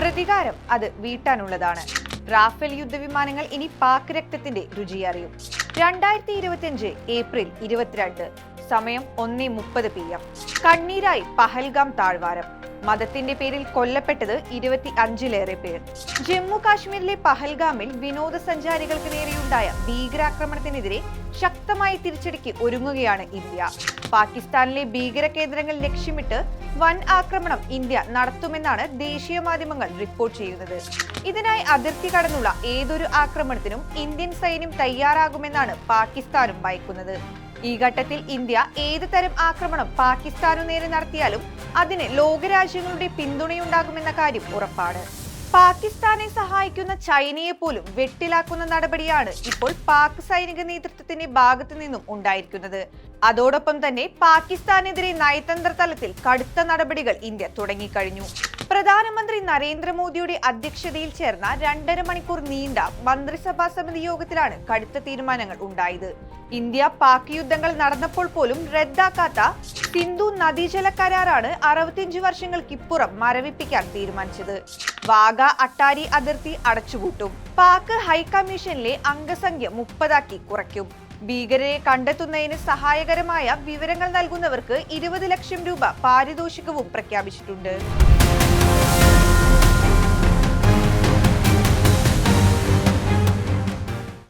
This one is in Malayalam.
പ്രതികാരം അത് വീട്ടാനുള്ളതാണ്. റാഫേൽ യുദ്ധവിമാനങ്ങൾ ഇനി പാക് രക്തത്തിന്റെ രുചിയറിയും. രണ്ടായിരത്തി ഇരുപത്തിയഞ്ച് ഏപ്രിൽ ഇരുപത്തിരണ്ട് സമയം ഒന്നേ മുപ്പത് പി എം. കണ്ണീരായി പഹൽഗാം താഴ്വാരം. മതത്തിന്റെ പേരിൽ കൊല്ലപ്പെട്ടത് ഇരുപത്തി അഞ്ചിലേറെ പേർ. ജമ്മു കാശ്മീരിലെ പഹൽഗാമിൽ വിനോദസഞ്ചാരികൾക്ക് നേരെയുണ്ടായ ഭീകരാക്രമണത്തിനെതിരെ ശക്തമായി തിരിച്ചടിക്ക് ഒരുങ്ങുകയാണ് ഇന്ത്യ. പാകിസ്ഥാനിലെ ഭീകര കേന്ദ്രങ്ങൾ ലക്ഷ്യമിട്ട് വൻ ആക്രമണം ഇന്ത്യ നടത്തുമെന്നാണ് ദേശീയ മാധ്യമങ്ങൾ റിപ്പോർട്ട് ചെയ്യുന്നത്. ഇതിനായി അതിർത്തി കടന്നുള്ള ഏതൊരു ആക്രമണത്തിനും ഇന്ത്യൻ സൈന്യം തയ്യാറാകുമെന്നാണ് പാകിസ്ഥാനും ഭയക്കുന്നത്. ഈ ഘട്ടത്തിൽ ഇന്ത്യ ഏത് തരം ആക്രമണം പാകിസ്ഥാനു നേരെ നടത്തിയാലും അതിന് ലോകരാജ്യങ്ങളുടെ പിന്തുണയുണ്ടാകുമെന്ന കാര്യം ഉറപ്പാണ്. പാകിസ്ഥാനെ സഹായിക്കുന്ന ചൈനയെ പോലും വെട്ടിലാക്കുന്ന നടപടിയാണ് ഇപ്പോൾ പാക് സൈനിക നേതൃത്വത്തിന്റെ ഭാഗത്തു നിന്നും ഉണ്ടായിരിക്കുന്നത്. അതോടൊപ്പം തന്നെ പാകിസ്ഥാനെതിരെ നയതന്ത്ര തലത്തിൽ കടുത്ത നടപടികൾ ഇന്ത്യ തുടങ്ങിക്കഴിഞ്ഞു. പ്രധാനമന്ത്രി നരേന്ദ്രമോദിയുടെ അധ്യക്ഷതയിൽ ചേർന്ന രണ്ടര മണിക്കൂർ നീണ്ട മന്ത്രിസഭാ സമിതി യോഗത്തിലാണ് കടുത്ത തീരുമാനങ്ങൾ ഉണ്ടായത്. ഇന്ത്യ പാക് യുദ്ധങ്ങൾ നടന്നപ്പോൾ പോലും റദ്ദാക്കാത്ത സിന്ധു നദീജല കരാറാണ് അറുപത്തിയഞ്ച് വർഷങ്ങൾക്കിപ്പുറം മരവിപ്പിക്കാൻ തീരുമാനിച്ചത്. വാഗ അട്ടാരി അതിർത്തി അടച്ചുപൂട്ടും. പാക് ഹൈക്കമ്മീഷനിലെ അംഗസംഖ്യ മുപ്പതാക്കി കുറയ്ക്കും. ഭീകരരെ കണ്ടെത്തുന്നതിന് സഹായകരമായ വിവരങ്ങൾ നൽകുന്നവർക്ക് ഇരുപത് ലക്ഷം രൂപ പാരിതോഷികവും പ്രഖ്യാപിച്ചിട്ടുണ്ട്.